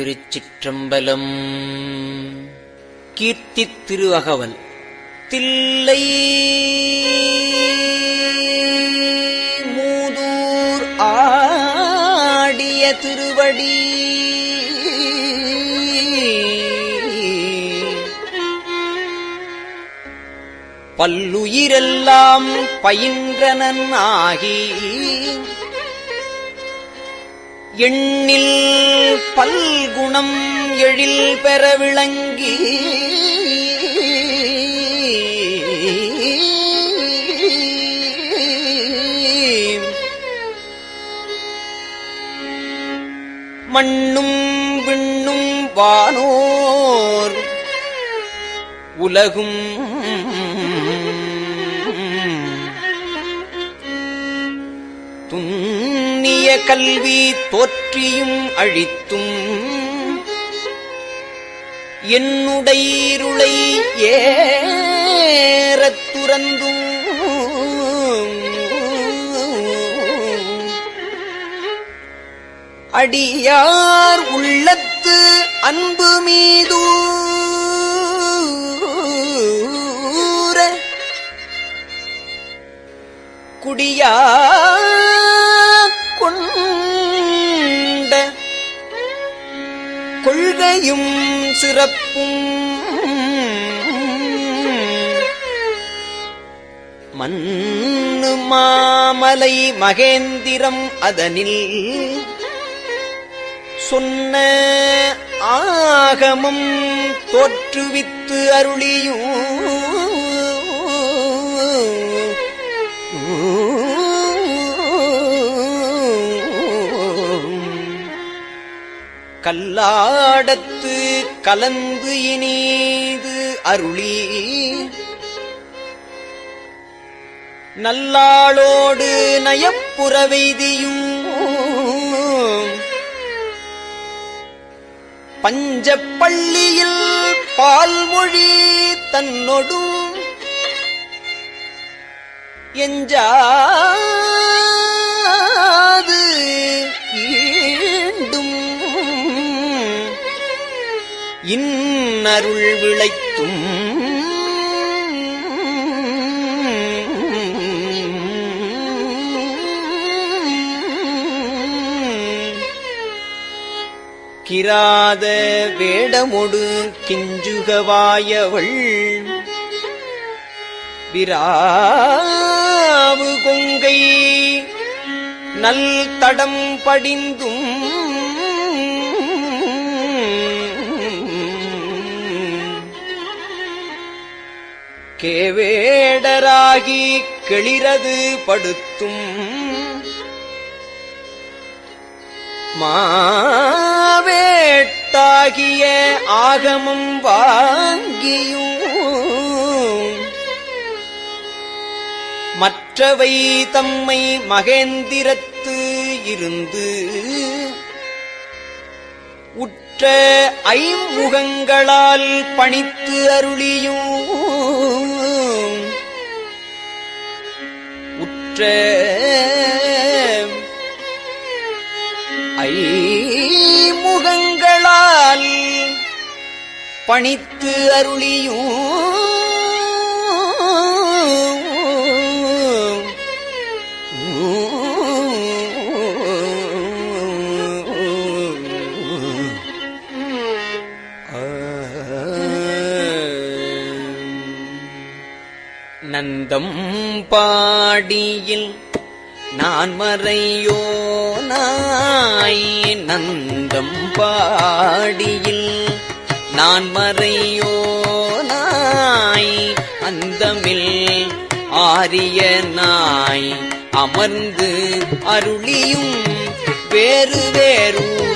திருச்சிற்றம்பலம். கீர்த்தி திருவகவல். தில்லை மூதூர் ஆடிய திருவடி. பல்லுயிரெல்லாம் பயின்றனன் ஆகி எண்ணில் பல்குணம் எழில் பெற விளங்கி மண்ணும் விண்ணும் வானோர் உலகும் துன் கல்வி தோற்றியும் அழித்தும். என்னுடையிருளை ஏறத் துறந்தும். அடியார் உள்ளத்து அன்பு மீதூர குடியார் கொள்கையும் சிறப்பும். மண்ணு மாமலை மகேந்திரம் அதனில் சொன்ன ஆகமம் தோற்றுவித்து அருளியும் கல்லாடத்து கலந்து இனீது அருளி. நல்லாளோடு நயப்புறவெய்தியும் பஞ்சப்பள்ளியில் பால்மொழி தன்னொடும் எஞ்சாது ஈண்டும் இன்னருள் விளைத்தும். கிராத வேடமொடு கிஞ்சுகவாயவள் விராவு கொங்கை நல் தடம் படிந்தும். கேவேடராகி கிளிரது படுத்தும் மாவேட்டாகிய ஆகமம் வாங்கியும். மற்றவை தம்மை மகேந்திரத்து இருந்து உற்ற ஐமுகங்களால் பணித்து அருளியும் ஐமுகங்களால் பணித்து அருளியும். ஆ நந்தம் பாடியில் நான் மறையோ நாய்? நந்தம் பாடியில் நான் மறையோ நாய்? அந்தமில் ஆரிய நாய் அமர்ந்து அருளியும் வேறு வேறும்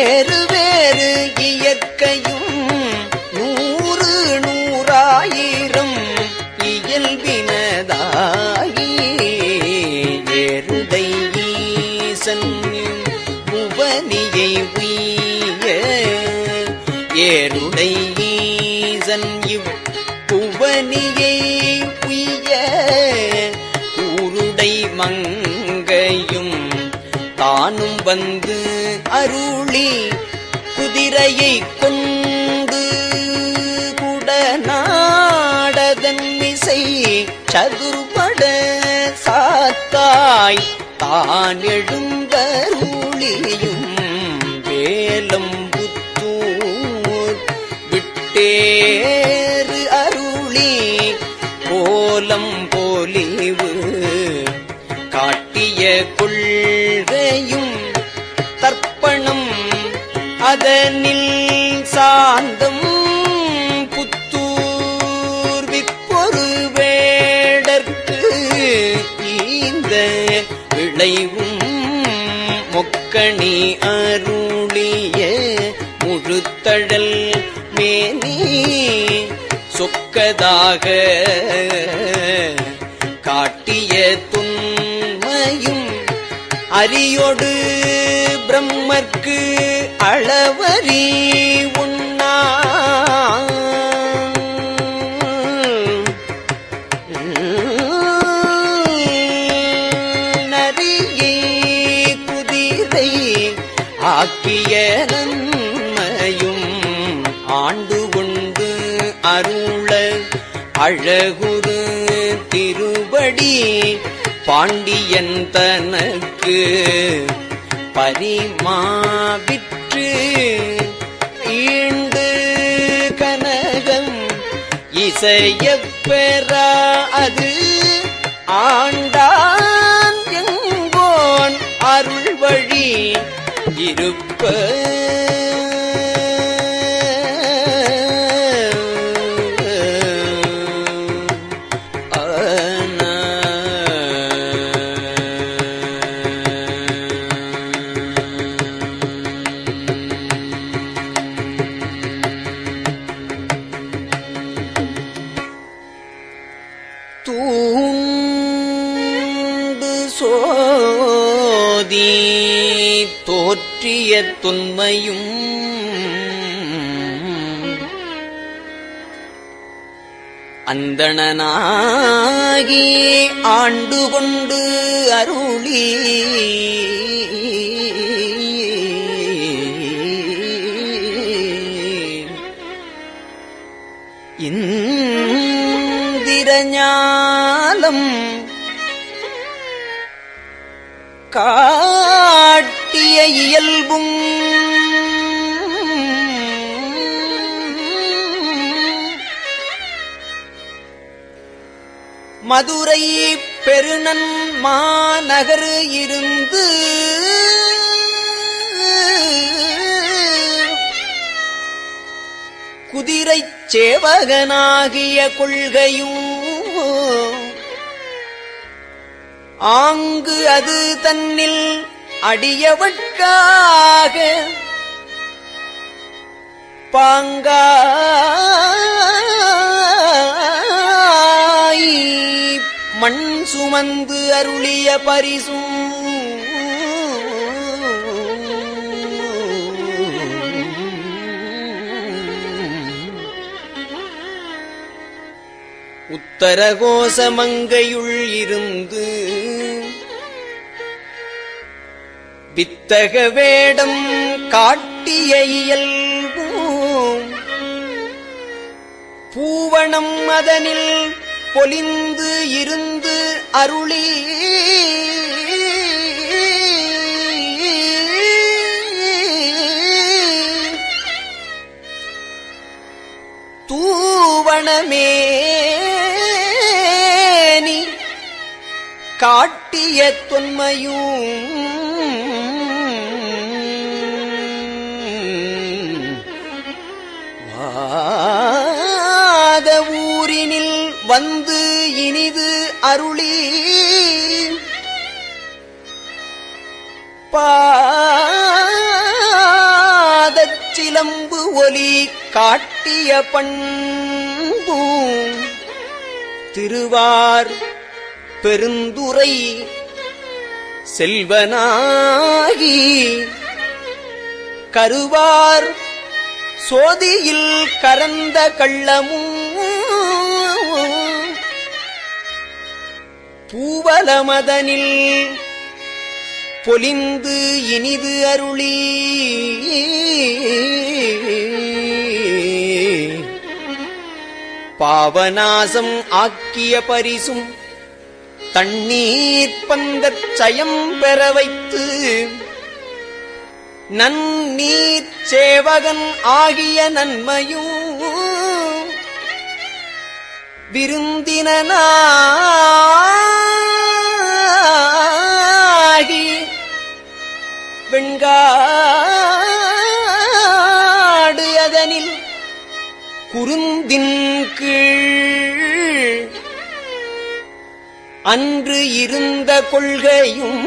வேறு வேறு இயற்கையும் நூறு நூறாயிரம் இயல்பினதாகி ஏறுதை ஈசன் உபனியை உய ஏருடை ஈசன் இவ் உபனியை உய உருடை மங்கையும் தானும் வந்து அருளி குதிரையை கொண்டு குடநாடதன் இசை சதுர்பட சாத்தாய் தான் எழுந்தருளியும் வேலம் புத்தூர் விட்டே கணி அருளிய முழுத்தழல் மேனி சொக்கதாக காட்டிய துன்மையும் அரியோடு பிரம்மர்க்கு அளவறி உன் அழகுரு திருவடி பாண்டியன் தனக்கு பரிமாவிற்று ஈண்டு கனகம் இசையப் பெறா அது ஆண்டான் எங்கோன் அருள் வழி இருப்ப தொன்மையும் அந்தணனாகி ஆண்டு கொண்டு அருளி இந்திரஞாலம் காட்டிய மதுரை பெருநன் மாநகர் இருந்து குதிரைச் சேவகனாகிய கொள்கையும் ஆங்கு அது தன்னில் அடியவட்காக பாங்கா சுமந்து அருளிய பரிசும். உத்தரகோசமங்கையுள் இருந்து வித்தக வேடம் காட்டிய இயல்பும் பூவணம் அதனில் பொலிந்து இருந்து அருளி தூவணமேனி காட்டிய தொன்மையும் வந்து இனிது அருளி பாதச்சிலம்பு ஒலி காட்டிய பண்பும் திருவார் பெருந்துரை செல்வனாகி. கருவார் சோதியில் கரந்த கள்ளமும் பூவலமதனில் பொலிந்து இனிது அருளி. பாவநாசம் ஆக்கிய பரிசும் தண்ணீர் பந்தச் சயம் பெற வைத்து நன்னீர் சேவகன் ஆகிய நன்மையும் விருந்தினாகி வெண்காடு அதனில் குருந்தின் கீழ் அன்று இருந்த கொள்கையும்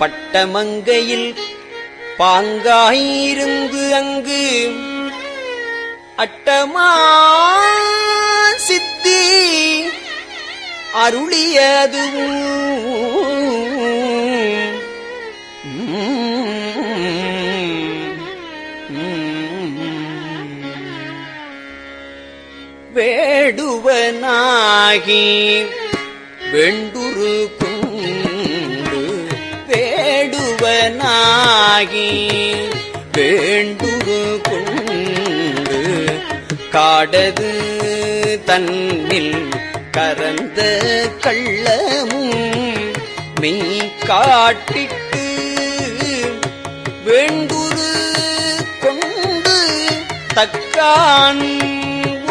பட்டமங்கையில் பாங்காயிருந்து அங்கு அட்டமா சித்தி அருளியதுவும் வேடுவனாகி வெண்டுரு வேடுவனாகி வேண்டுரு கொண்டு காடது தன்னில் கரந்த கள்ளமும் மெய் காட்டிட்டு வேண்டுரு கொண்டு தக்கான்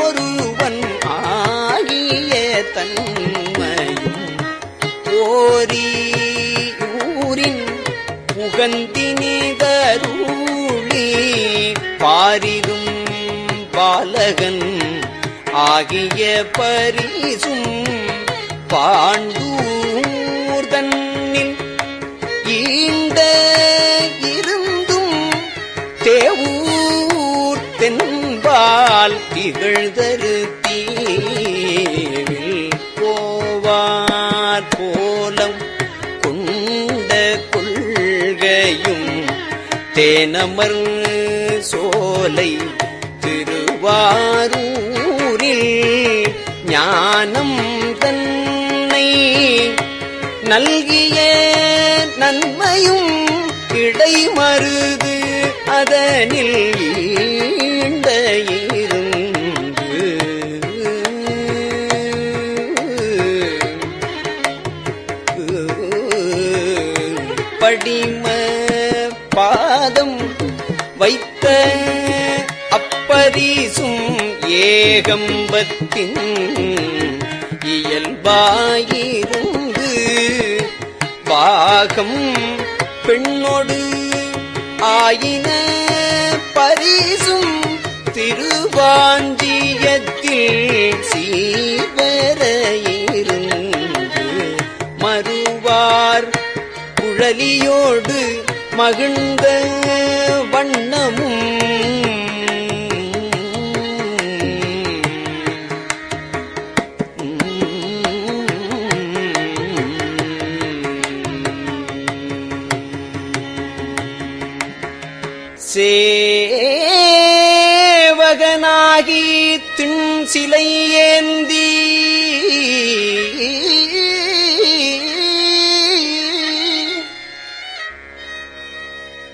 ஒரு புகந்தினிதருளி பாரிதும் பாலகன் ஆகிய பரிசும் பாண்டூ நமர் சோலை திருவாரூரில் ஞானம் தன்னை நல்கிய நன்மையும் இடைமருது அதனில் ஏகம்பத்தின் இயல்பாயிருந்து பாகம் பெண்ணோடு ஆயின பரிசும் திருவாஞ்சியத்தில் சீவரையிருந்து மறுவார் குழலியோடு மகிழ்ந்த வண்ணமும் சிலை ஏந்தி.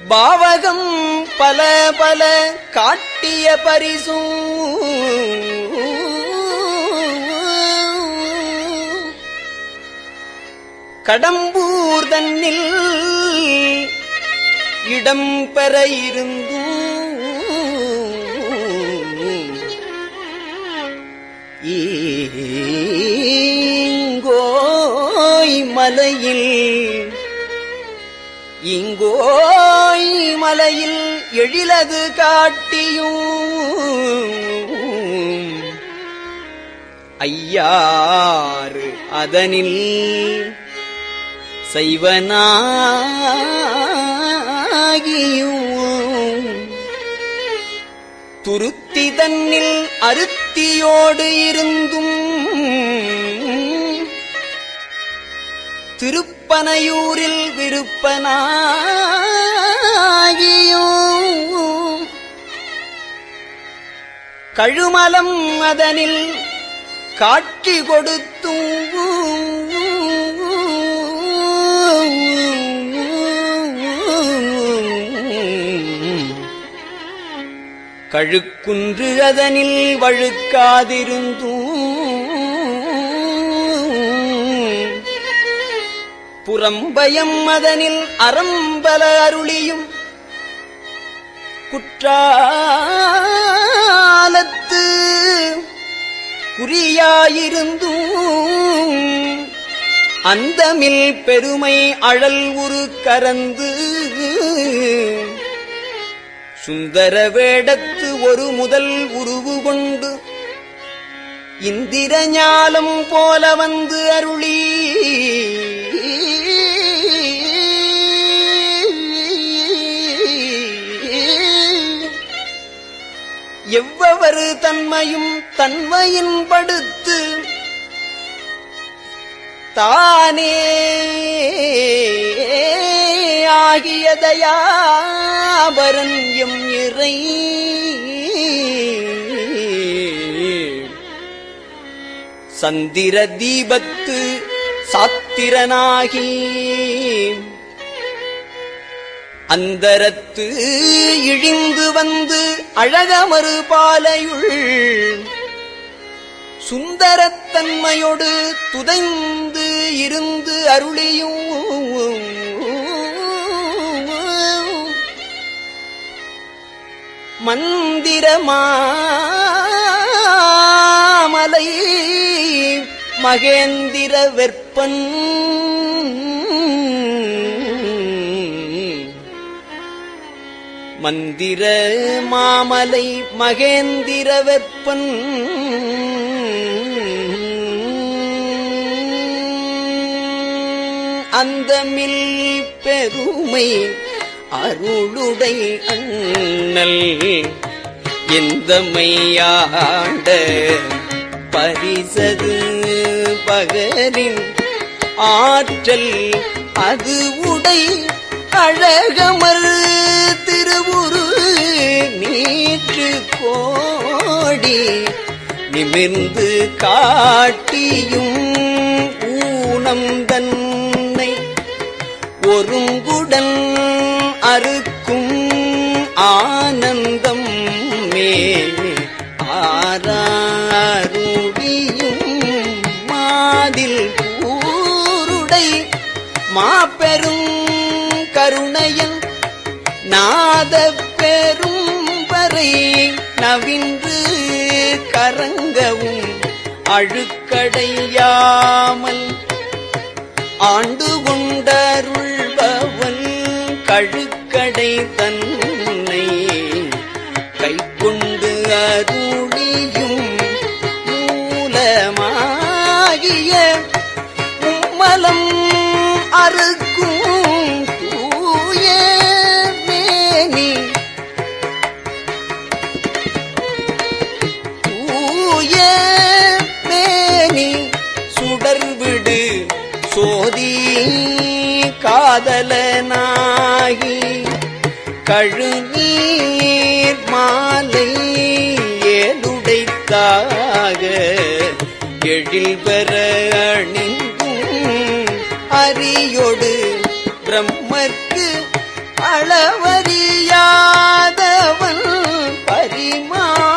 பாவகம் பல பல காட்டிய பரிசும் கடம்பூர் தன்னில் இடம் பெற இருந்தும் இங்கோய் மலையில் இங்கோய் மலையில் எழிலது காட்டியும். ஐயாறு அதனில் செய்வனாகியும். துருத்தி தன்னில் அறுத்த பக்தியோடு இருந்தும் திருப்பனையூரில் விருப்பனாகியும். கழுமலம் அதனில் காட்சி கொடுத்தும் குன்று அதனில் வழுக்காதிருந்தும் புறம்பயம் அதனில் அறம்பல அருளியும் குற்றாலத்து குறியாயிருந்தும் அந்தமில் பெருமை அழல் உரு கரந்து. சுந்தர வேடத்து ஒரு முதல் உருவு கொண்டு இந்திர ஞாலம் போல வந்து அருளி. எவ்வவரு தன்மையும் தன்மையின் படுத்து தானே ஆகியதையாபரன் எம் இறை. சந்திர தீபத்து சாத்திரனாகி அந்தரத்து இழிந்து வந்து அழகமறு பாலையுள் சுந்தரத்தன்மையோடு துதைந்து இருந்து அருளியும் மந்திரமாமலை மகேந்திர வெப்பன் மந்திர மாமலை மகேந்திர வெப்பன் அந்த மில் பெருமை அருளுடை அண்ணல் எந்த மையாண்ட பரிசது பகரின் ஆற்றல் அது உடை அழகமர் திருவுரு நீற்று கோடி நிமிர்ந்து காட்டியும் ஊனம் தன்னை ஒருங்குடன் அறுக்கும் ஆனந்தம் மேலே ஆராருடியும் மாதில் கூருடை மாபெரும் கருணையன் நாத பெரும் வரை நவின்று கரங்கவும் அழுக்கடையாமல் ஆண்டு கொண்டருள்பவன் கழு கடை தன்னை கை கொண்டு அருளியும் மூலமாகிய மலம் அறுக்கும் தூய மேனி. தூய மேனி சுடர்விடு சோதி காதல கழுநீர் மாலை ஏதுடைத்தாக எழில் பெற அணிந்தும் அரியோடு பிரம்மர்க்கு அளவறியாதவன் பரிமாவின்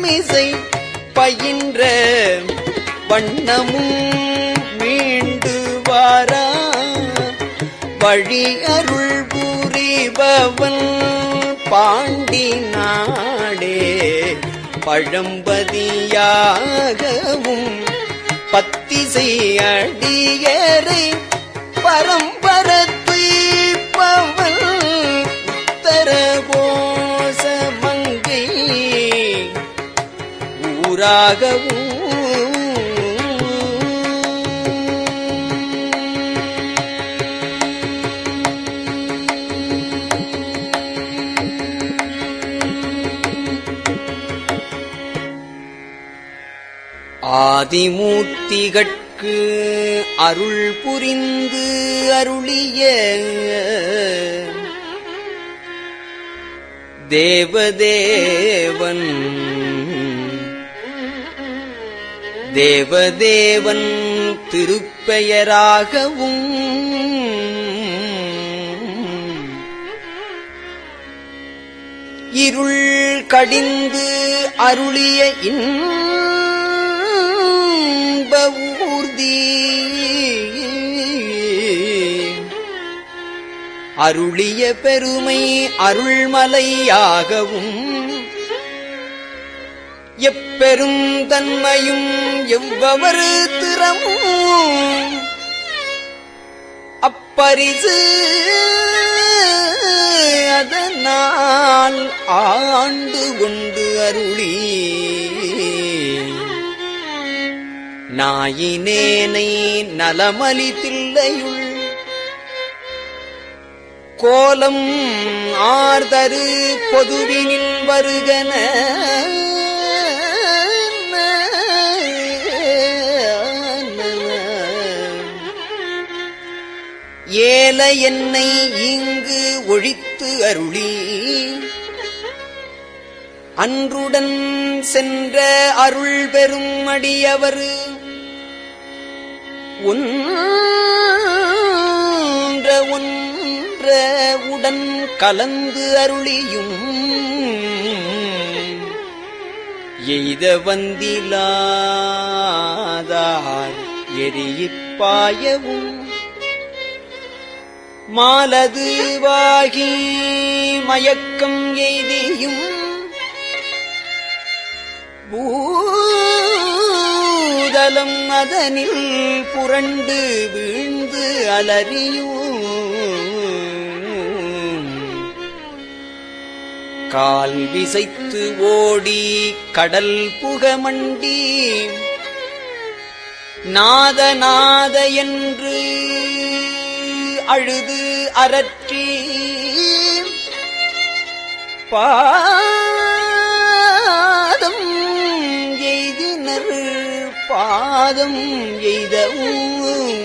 மிசை பயின்ற வண்ணமும் மீண்டு வாரா. வழி அருள் புரிபவன் பாண்டி நாடே பழம்பதியாகவும் பத்திசை அடியரை பரம்பரத்து பவன் உத்தர கோச மங்கை ஆதிமூர்த்திகட்கு அருள் புரிந்து அருளிய தேவதேவன். தேவதேவன் திருப்பெயராகவும் இருள் கடிந்து அருளிய இன் அருளிய பெருமை அருள்மலையாகவும் எப்பெரும் தன்மையும் எவ்வவர் திறமும் அப்பரிசு அதனால் ஆண்டு கொண்டு அருளி நாயினேனை நலமலி தில்லையுள் கோலம் ஆர்தரு பொதுவினில் வருகன. ஏல என்னை இங்கு ஒழித்து அருளி. அன்றுடன் சென்ற அருள் பெரும் அடியவர். உன் உடன் கலந்து அருளியும். எய்த வந்திலாதார் எரியிப்பாயவும் மாலது வாகி மயக்கம் எய்தியும். பூதலம் அதனில் புரண்டு வீழ்ந்து அலறியும். கால் விசைத்து ஓடி கடல் புகமண்டி நாத நாத என்று அழுது அரற்றி பாதம் எய்தினர் பாதம் எய்தவும்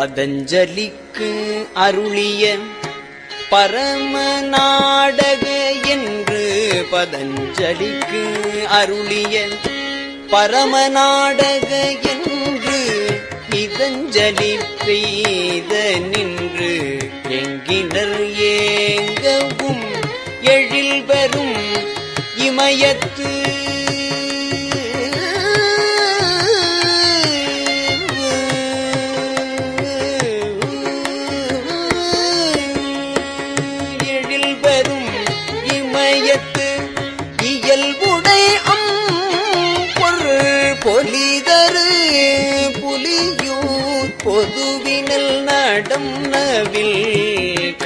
பதஞ்சலிக்கு அருளிய பரம நாடக என்று பதஞ்சலிக்கு அருளிய பரம நாடக என்று இதஞ்சலி பெய்த நின்று எங்கினர் ஏங்கவும் எழில் பெறும் இமயத்து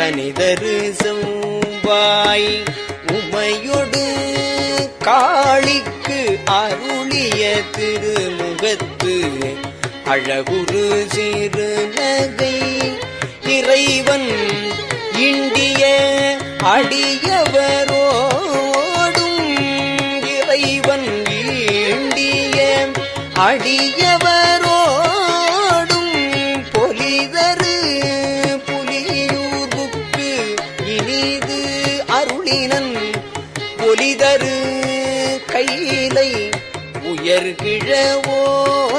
கனிதரு செவ்வாய் உமையொடு காளிக்கு அருளிய திருமுகத்து அழகுரு சிறு நகை இறைவன் இண்டிய அடியவரோடும் இறைவன் ஈண்டிய அடியவர் உயர்கிழவோனே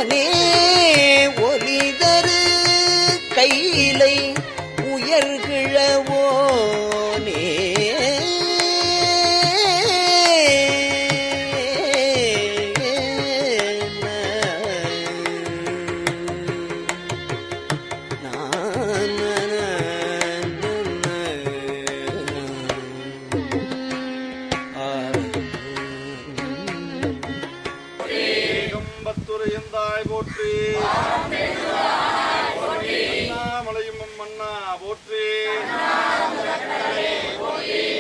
ஏகம்பத்துரையந்தாய் போற்றி. அண்ணாமலையும் மன்னா போற்றி.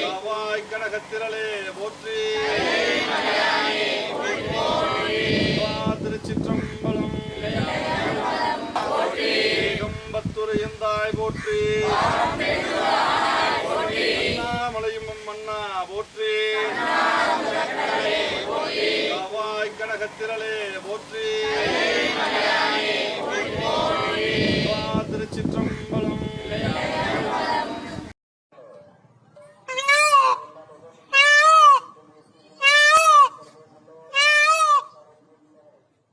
காவாய் கனகத்திரளே போற்றி. வா திருச்சிற்றம்பலம் ஏகம்பத்துரையந்தாய் போற்றி. மகத்திரளே போற்றி.